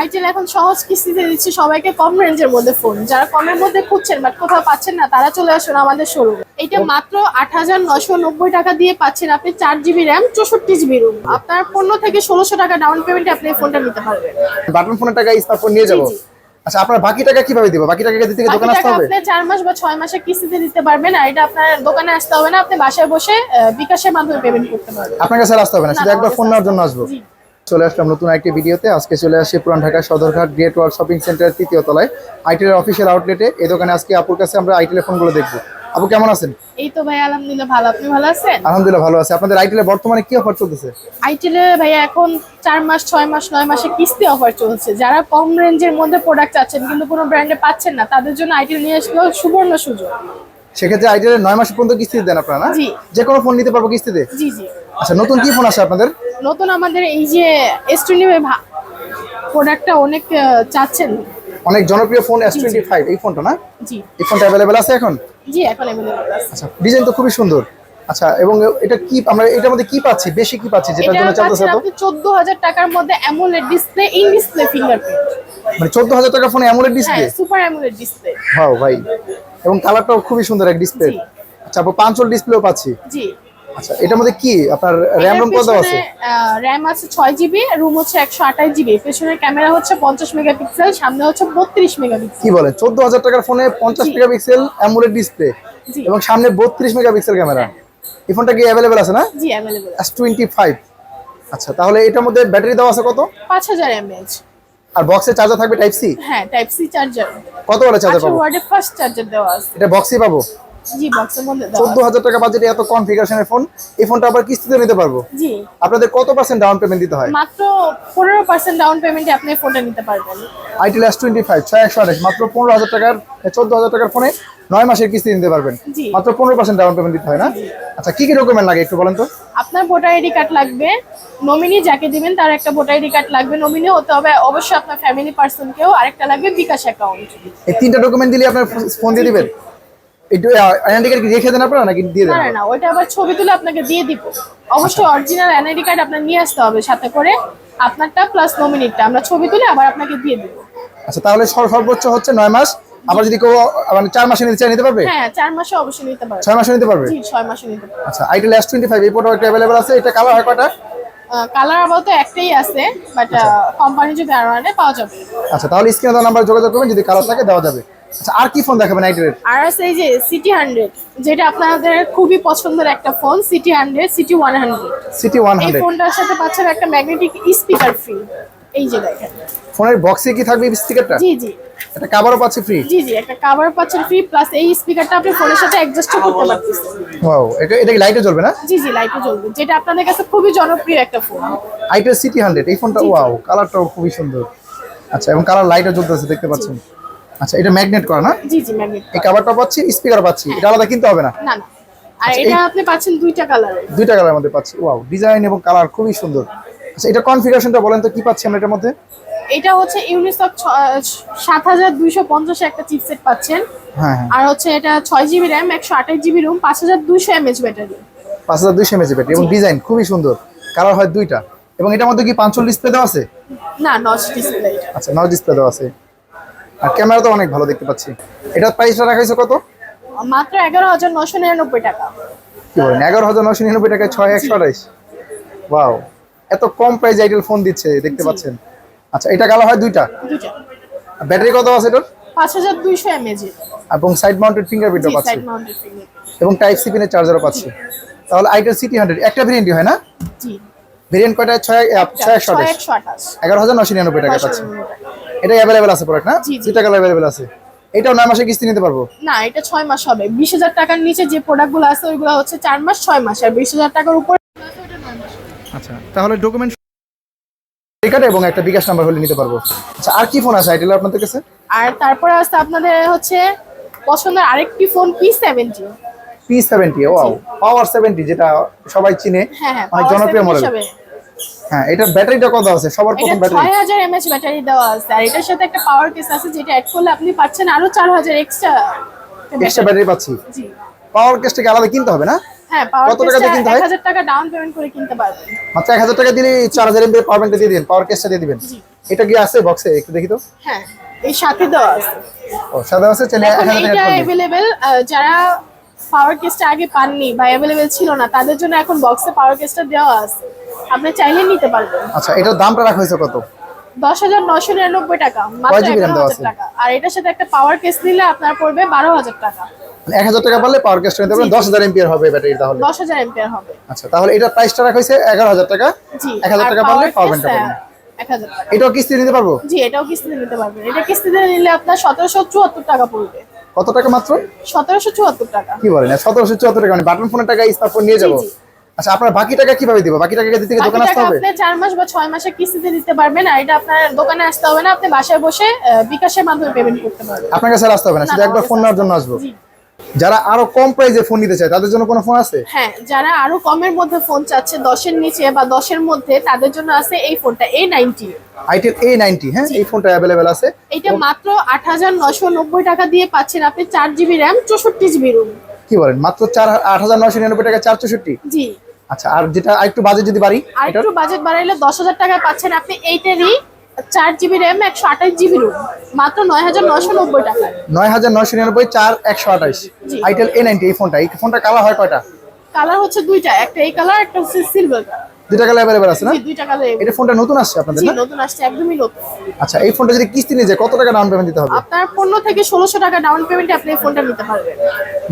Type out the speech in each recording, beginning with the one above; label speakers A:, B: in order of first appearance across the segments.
A: Itel এখন সহজ কিস্তিতে দিচ্ছে সবাইকে কম রেঞ্জের মধ্যে ফোন যারা কমের মধ্যে খুঁজছেন বাট কোথাও পাচ্ছেন না তারা চলে আসুন আমাদের শোরুম এটা মাত্র আট হাজার নশো নব্বই টাকা দিয়ে পাচ্ছেন আপনি চার জিবি র্যাম চৌষট্টি জিবি রুম আপনার পনেরো থেকে ষোলোশো টাকা ডাউন পেমেন্টে আপনি এই ফোনটা নিতে পারবেন।
B: বাটন ফোনের টাকা স্মার্টফোন নিয়ে যাব। আচ্ছা আপনার বাকি টাকা কীভাবে দিব? বাকি টাকা দিতে গিয়ে দোকানে আসতে হবে?
A: আপনি চার মাস বা মাসে কিস্তিতে দিতে পারবেন আর এটা আপনার দোকানে আসতে হবে না আপনি বাসায় বসে বিকাশের মাধ্যমে পেমেন্ট করতে পারবেন।
B: আপনার কাছে আসতে হবে না শুধু একবার ফোন নেওয়ার জন্য আসব। চলে আসলাম নতুন একটি ভিডিওতে। আজকে চলে আসি Puran Dhaka Sadarghat great world shopping সেন্টারের তৃতীয় তলায়। আইটেলের অফিসিয়াল আউটলেটে এই দোকানে আজকে আপুর কাছে আমরা আইটেলের ফোনগুলো দেখব। আপু কেমন আছেন?
A: এই তো ভাই আলহামদুলিল্লাহ ভালো। আপনি ভালো আছেন?
B: আলহামদুলিল্লাহ ভালো আছে। আপনাদের আইটেলে বর্তমানে কি অফার চলতেছে?
A: আইটেলে ভাইয়া এখন চার মাস ছয় মাস নয় মাসে কিস্তি অফার চলছে। যারা কম রেঞ্জের মধ্যে প্রোডাক্ট চাচ্ছেন কিন্তু কোনো ব্র্যান্ডে পাচ্ছেন না তাদের জন্য আইটেল নিয়ে আসলো সুবর্ণ সুযোগ।
B: সেক্ষেত্রে আইটেলের নয় মাস পর্যন্ত কিস্তি দেন আপনারা না?
A: জি।
B: যে কোনো ফোন নিতে পারব কিস্তিতে?
A: জি জি।
B: আচ্ছা নতুন কি ফোন আছে আপনাদের?
A: নতুন আমাদের এই যে এস টোয়েন্টি প্রোডাক্টটা অনেক চাচ্ছেন।
B: অনেক জনপ্রিয় ফোন এস টোয়েন্টি ফাইভ এই ফোনটা না?
A: জি।
B: এই ফোনটা অ্যাভেলেবেল আছে এখন?
A: জি এখন অ্যাভেলেবল আছে।
B: আচ্ছা ডিজাইন তো খুবই সুন্দর। আচ্ছা এবং এটা কি আমরা এটার মধ্যে কি পাচ্ছি? বেশি কি পাচ্ছি যেটার জন্য তো
A: আপনি চোদ্দ হাজার টাকার মধ্যে AMOLED display in display fingerprint
B: মানে চোদ্দ হাজার টাকা ফোনে অ্যামোলেড ডিসপ্লে
A: হ্যাঁ সুপার অ্যামোলেড ডিসপ্লে
B: হাও ভাই। এবং কালারটাও খুবই সুন্দর এক ডিসপ্লে আচ্ছা আপু পাঁচল ডিসপ্লেও পাচ্ছি।
A: জি।
B: আচ্ছা এটার মধ্যে কি? আপনার র্যাম রোম কত আছে?
A: র্যাম আছে ছয় জিবি রুম হচ্ছে একশো আঠাশ জিবি পেছনের ক্যামেরা হচ্ছে পঞ্চাশ মেগাপিক্সেল সামনে হচ্ছে বত্রিশ মেগাপিক্সেল
B: কি বলে? চোদ্দ হাজার টাকার ফোনে পঞ্চাশ
A: জি।
B: মেগাপিক্সেল অ্যামোলেড ডিসপ্লে এবং সামনে বত্রিশ মেগাপিক্সেল ক্যামেরা এই ফোনটা কি অ্যাভেলেবেল আছে না?
A: জি
B: টোয়েন্টি ফাইভ আচ্ছা তাহলে এটার মধ্যে ব্যাটারি দেওয়া আছে কত?
A: পাঁচ হাজার এমএএচ
B: আর বক্সে চার্জার থাকবে টাইপ সি
A: হ্যাঁ টাইপ সি চার্জার
B: কত বলে চার্জার
A: আঠারো
B: পাবো?
A: ওয়ার্ডের ফার্স্ট চার্জার দেওয়া আছে।
B: এটা বক্সই পাবো?
A: জি বক্সের মধ্যে
B: টাকা বাজেটে এত কনফিগারেশনের ফোন এই ফোনটা আবার কিস্তিতে নিতে পারব?
A: জি।
B: আপনাদের কত পার্সেন্ট ডাউন পেমেন্ট দিতে হয়?
A: মাত্র ডাউন পেমেন্টে আপনি ফোনটা নিতে পারবেন।
B: আইটেল মাত্র টাকার ফোনে নয় মাসের কিস্তি নিতে পারবেন। মাত্র পনেরো পার্সেন্ট ডাউন পেমেন্ট দিতে হয় না? আচ্ছা কি কি ডকুমেন্ট লাগে একটু বলেন তো?
A: আপনার ভোটার আইডি কার্ড লাগবে নমিনি যাকে দিবেন তার একটা ভোটার আইডি কার্ড লাগবে নমিনি হতে হবে অবশ্যই আপনার ফ্যামিলি পার্সনকেও আরেকটা লাগবে বিকাশ অ্যাকাউন্ট
B: এই তিনটা ডকুমেন্ট দিলে আপনার ফোন দিয়ে দিবেন? একটু আইডেন্টি কার্ড রেখে দেন আপনারা নাকি দিয়ে দেন?
A: না না ওইটা আবার ছবি তুলে আপনাকে দিয়ে দিব। অবশ্যই অরিজিনাল এনআইডি কার্ড আপনার নিয়ে আসতে হবে সাথে করে আপনারটা প্লাস নমিনিটা আমরা ছবি তুলে আবার আপনাকে দিয়ে দিব।
B: আচ্ছা তাহলে সর্বোচ্চ হচ্ছে নয় মাস। আবার যদি কেউ মানে চার মাসে নিতে চায় নিতে পারবে?
A: হ্যাঁ চার মাসে অবশ্যই নিতে পারবেন
B: ছয় মাসে নিতে পারবে?
A: জি ছয় মাসে নিতে পারবেন
B: আচ্ছা আইটেল এস টোয়েন্টি ফাইভ এই প্রোডাক্ট অ্যাভেলেবল আছে? এটা কালার হয় কয়টা?
A: কালার আপাতত একটাই আছে বাট কোম্পানি যদি আরও আনে পাওয়া যাবে।
B: আচ্ছা তাহলে স্ক্রিনে দেওয়া নাম্বার যোগাযোগ করবেন যদি কালার থাকে দেওয়া যাবে। আচ্ছা আর কি ফোন দেখাবেন আইটেলের
A: আর আছে এই যে সিটি হান্ড্রেড যেটা আপনাদের খুবই পছন্দের একটা phone CT hundred CT one hundred
B: CT one
A: এই ফোনটার সাথে পাচ্ছেন একটা ম্যাগনেটিক স্পিকার ফ্রি এই যে দেখেন।
B: ফোনের বক্সে কি থাকবে স্টিকারটা
A: জি জি।
B: এটা কাভারও পাচ্ছি ফ্রি
A: জি জি একটা কাভার পাচ্ছেন ফ্রি প্লাস এই স্পিকারটা আপনি ফোনের সাথে অ্যাডজাস্ট করতে পারতেছেন।
B: ওয়াও এটা এটা লাইটে জ্বলবে না?
A: জি জি লাইটে জ্বলবে। যেটা আপনাদের কাছে খুবই জনপ্রিয় একটা ফোন
B: আইটেল সিটি হান্ড্রেড এই ফোনটা। ওয়াও কালারটাও খুবই সুন্দর। আচ্ছা এবং কালার লাইটও জ্বলতেছে দেখতে পাচ্ছেন। আচ্ছা এটা ম্যাগনেট করা না?
A: জি জি ম্যাগনেট
B: এই কাভারটা পাচ্ছি স্পিকার পাচ্ছি এটা আলাদা কিনতে হবে না?
A: না না। আর
B: আচ্ছা,
A: এটা আপনি পাচ্ছেন দুইটা কালারের
B: দুইটা কালার মধ্যে পাচ্ছি। ওয়াও ডিজাইন এবং কালার খুবই সুন্দর। আচ্ছা এটা কনফিগারেশনটা বলেন তো কি পাচ্ছি আমরা এটার মধ্যে?
A: এটা হচ্ছে ইউনিসক সাত হাজার দুইশো পঞ্চাশ একটা চিপসেট পাচ্ছেন।
B: হ্যাঁ হ্যাঁ।
A: আর হচ্ছে এটা ছয় জিবি র্যাম একশো আঠাশ জিবি রুম পাঁচ হাজার দুইশো এমএচ ব্যাটারি
B: পাঁচ হাজার দুইশো এমএজি ব্যাটারি এবং ডিজাইন খুবই সুন্দর। কালার হয় দুইটা। এবং এটার মধ্যে কি পাঁচশো ডিসপ্লে দেওয়া আছে?
A: না নচ ডিসপ্লে
B: আচ্ছা নয় ডিসপ্লে দেওয়া আছে। আর ক্যামেরা তো অনেক ভালো দেখতে পাচ্ছি। এটার প্রাইসটা রাখা হয়েছে কত?
A: মাত্র এগারো হাজার নশো নিরানব্বই টাকা।
B: কি বলেন এগারো হাজার নশো নিরানব্বই টাকায় ছয় একশো আঠাইশ ওয়াও এত কম প্রাইস আইটেল ফোন দিচ্ছে দেখতে পাচ্ছেন। আচ্ছা এটা কালার হয় দুইটা?
A: দুইটা।
B: ব্যাটারি কত আছে এটার?
A: পাঁচ হাজার দুইশো এমএচ
B: এবং সাইড মাউন্টেড ফিঙ্গারপ্রিন্টও পাচ্ছি।
A: সাইড মাউন্টেড ফিঙ্গার
B: এবং টাইপ সি পিনের চার্জারও পাচ্ছি। তাহলে আইটেল সিটি হান্ড্রেড একটা ভেরিয়েন্টই হয় না?
A: জি।
B: ভেরিয়েন্ট কয়টা? ছয় ছয় একশো আঠাশ। এগারো হাজার নশো নিরানব্বই টাকা পাচ্ছি।
A: 999 টাকা।
B: এটা অ্যাভেলেবেল আছে প্রোডাক্ট না?
A: জি।
B: কালার অ্যাভেলেবেল আছে। এটাও নয় মাসে কিস্তি নিতে পারব?
A: না এটা ছয় মাস হবে। বিশ হাজার টাকার নিচে যে প্রোডাক্টগুলো আছে ওইগুলো হচ্ছে চার মাস ছয় মাস। আর বিশ হাজার টাকার উপর
B: আচ্ছা তাহলে ডকুমেন্ট কার্ড এবং একটা বিকাশ নাম্বার হলে নিতে পারব। আচ্ছা আর কি ফোন আছে আইটেল আপনাদের কাছে?
A: আর তারপরে আছে আপনাদের হচ্ছে পছন্দের আরেকটি phone P seventy
B: P seventy wow power seventy যেটা সবাই চিনে।
A: হ্যাঁ হ্যাঁ
B: জনপ্রিয়
A: 70
B: মডেল। হ্যাঁ এটার ব্যাটারিটা কত আছে? সবার প্রথম ব্যাটারি।
A: ছয় হাজার এমএচ ব্যাটারি দেওয়া আছে। আর এটার সাথে একটা পাওয়ার কেস আছে যেটা অ্যাড করলে আপনি পাচ্ছেন আরও চার হাজার এক্সট্রা
B: এক্সট্রা ব্যাটারি পাচ্ছি।
A: জি।
B: পাওয়ার কেসটাকে আলাদা কিনতে হবে না?
A: হ্যাঁ পাওয়ার
B: কত টাকা কিনতে হয়?
A: হাজার টাকা ডাউন পেমেন্ট করে কিনতে পারবেন।
B: মাত্র এক হাজার টাকা দিলে চার হাজার পাওয়ার ব্যাংকটা দিয়ে দিবেন পাওয়ার কেসটা দিয়ে দিবেন। এটা কি আছে বক্সে একটু দেখি তো।
A: হ্যাঁ এই সাথে দেওয়া আছে।
B: ও সাদা আছে টাকা
A: এইটা
B: করবেন
A: অ্যাভেলেবেল যারা পাওয়ার কেসটা আগে পাননি বা অ্যাভেলেবেল ছিল না তাদের জন্য এখন বক্সে পাওয়ার কেসটা দেওয়া আছে। আপনি চাইলে নিতে পারবেন।
B: আচ্ছা এটার দামটা রাখা হয়েছে কত?
A: দশ হাজার নশো নিরানব্বই টাকা মাত্র এগারো হাজার? টাকা। আর এটার সাথে একটা পাওয়ার কেস নিলে আপনার পড়বে বারো হাজার টাকা।
B: মানে এক হাজার টাকা পারলে পাওয়ার কেসটা নিতে পারবেন। দশ হাজার এমপিয়ার হবে ব্যাটারি তাহলে।
A: দশ হাজার এম্পিয়ার হবে।
B: আচ্ছা তাহলে এটার প্রাইসটা রাখা হয়েছে এগারো হাজার টাকা।
A: জি
B: এক হাজার টাকা পারলে পাওয়ার ব্যাংকটা এটাও কিস্তি নিতে পারব?
A: জি এটাও কিস্তিতে নিতে পারবেন। এটা কিস্তিতে নিলে আপনার সতেরোশো চুয়াত্তর টাকা পড়বে।
B: কত টাকা মাত্র?
A: সতেরোশো চুয়াত্তর টাকা।
B: কি বলেন? সতেরোশো চুয়াত্তর টাকা মানে বাটন ফোনের টাকা স্মার্টফোন নিয়ে যাব। আচ্ছা আপনার বাকি টাকা কীভাবে দিব? বাকি টাকা দিতে গিয়ে দোকানে আসতে হবে?
A: আপনি চার মাস বা ছয় মাসে কিস্তিতে দিতে পারবেন আর এটা আপনার দোকানে আসতে হবে না আপনি বাসায় বসে বিকাশের মাধ্যমে পেমেন্ট করতে পারবেন।
B: আপনার কাছে আসতে হবে না শুধু একবার ফোন নেওয়ার জন্য আসব। যারা আরও কম প্রাইসে ফোন নিতে চায় তাদের জন্য কোনো ফোন আছে?
A: হ্যাঁ যারা আরও কমের মধ্যে ফোন চাচ্ছে দশের নিচে বা দশের মধ্যে তাদের জন্য আছে এই ফোনটা A ninety
B: itel A ninety হ্যাঁ? এই ফোনটা অ্যাভেলেবেল আছে।
A: এটা মাত্র আট হাজার নশো নব্বই টাকা দিয়ে পাচ্ছেন আপনি চার জিবি র্যাম চৌষট্টি জিবি রুম
B: কি বলেন? মাত্র চার আট হাজার নয়শো নিরানব্বই টাকা চার চৌষট্টি?
A: জি।
B: আচ্ছা আর যেটা আরেকটু বাজেট যদি বাড়ি
A: আর
B: এটা
A: একটু বাজেট বাড়াইলে দশ হাজার টাকায় পাচ্ছেন আপনি এইটারই চার জিবি র্যাম একশো আঠাশ জিবি রুম। মাত্র নয় হাজার নশো নব্বই টাকায়
B: নয় হাজার নয়শো নিরানব্বই চার একশো আঠাইশ
A: জি।
B: আইটেল এ নাইনটি এই ফোনটা এই ফোনটা কালার হয় কয়টা?
A: কালার হচ্ছে দুইটা। একটা এই কালার একটা হচ্ছে সিলভার
B: দুইটা কালার অ্যাভেলেবেল আছে না?
A: দুইটা কালার
B: এটা ফোনটা নতুন আসছে আপনাদের না?
A: নতুন আসছে একদমই নতুন।
B: আচ্ছা এই ফোনটা যদি কিস্তি নিয়ে যায় কত টাকা ডাউন পেমেন্ট দিতে হবে?
A: আপনার পনেরো থেকে ষোলোশো টাকা ডাউন পেমেন্টে আপনি এই ফোনটা নিতে পারবেন।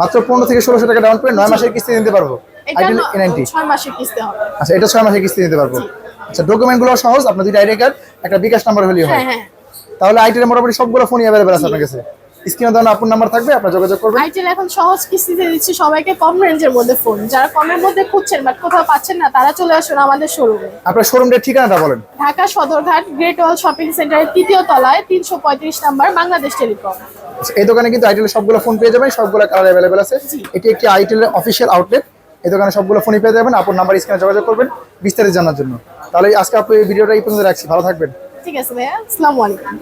B: মাত্র পনেরো থেকে ষোলোশো টাকা ডাউন পেমেন্ট নয় মাসের কিস্তি নিতে পারব?
A: এটা
B: আইটেল এ নাইনটি
A: ছয় মাসের কিস্তি হবে।
B: আচ্ছা এটা ছয় মাসের কিস্তি নিতে পারব। আচ্ছা ডকুমেন্টগুলো সহজ আপনার দুইটা আইডি কার্ড একটা বিকাশ নাম্বার হলেই হয়।
A: হ্যাঁ হ্যাঁ।
B: তাহলে আইটেল মোটামুটি সবগুলো ফোনই অ্যাভেলেবেল আছে আপনার কাছে। স্ক্রিনে দেওয়া আপনার নাম্বার থাকবে আপনার যোগাযোগ করবেন।
A: আইটেল এখন সহজ কিস্তিতে দিচ্ছি সবাইকে কম রেঞ্জের মধ্যে ফোন যারা কমের মধ্যে খুঁজছেন বাট কোথাও পাচ্ছেন না তারা চলে আসুন আমাদের শোরুমে
B: আপনার শোরুমটার ঠিকানাটা বলেন।
A: Dhaka Sadarghat Great Wall shopping সেন্টারের তৃতীয় তলায় তিনশো পঁয়ত্রিশ নাম্বার বাংলাদেশ টেলিকম।
B: আচ্ছা, এই দোকানে কিন্তু আইটেলের সবগুলো ফোন পেয়ে যাবেন সবগুলো কালার অ্যাভেলেবেল আছে। এটি একটি আইটেলের অফিসিয়াল আউটলেট এই দোকানে সবগুলো ফোনই পেয়ে যাবেন আপনার নাম্বার স্ক্রিনে যোগাযোগ করবেন বিস্তারিত জানার জন্য। তাহলে আজকে আপনি ভিডিওটা এই পর্যন্ত রাখছি। ভালো থাকবেন।
A: ঠিক আছে ভাইয়া আসসালামু আলাইকুম।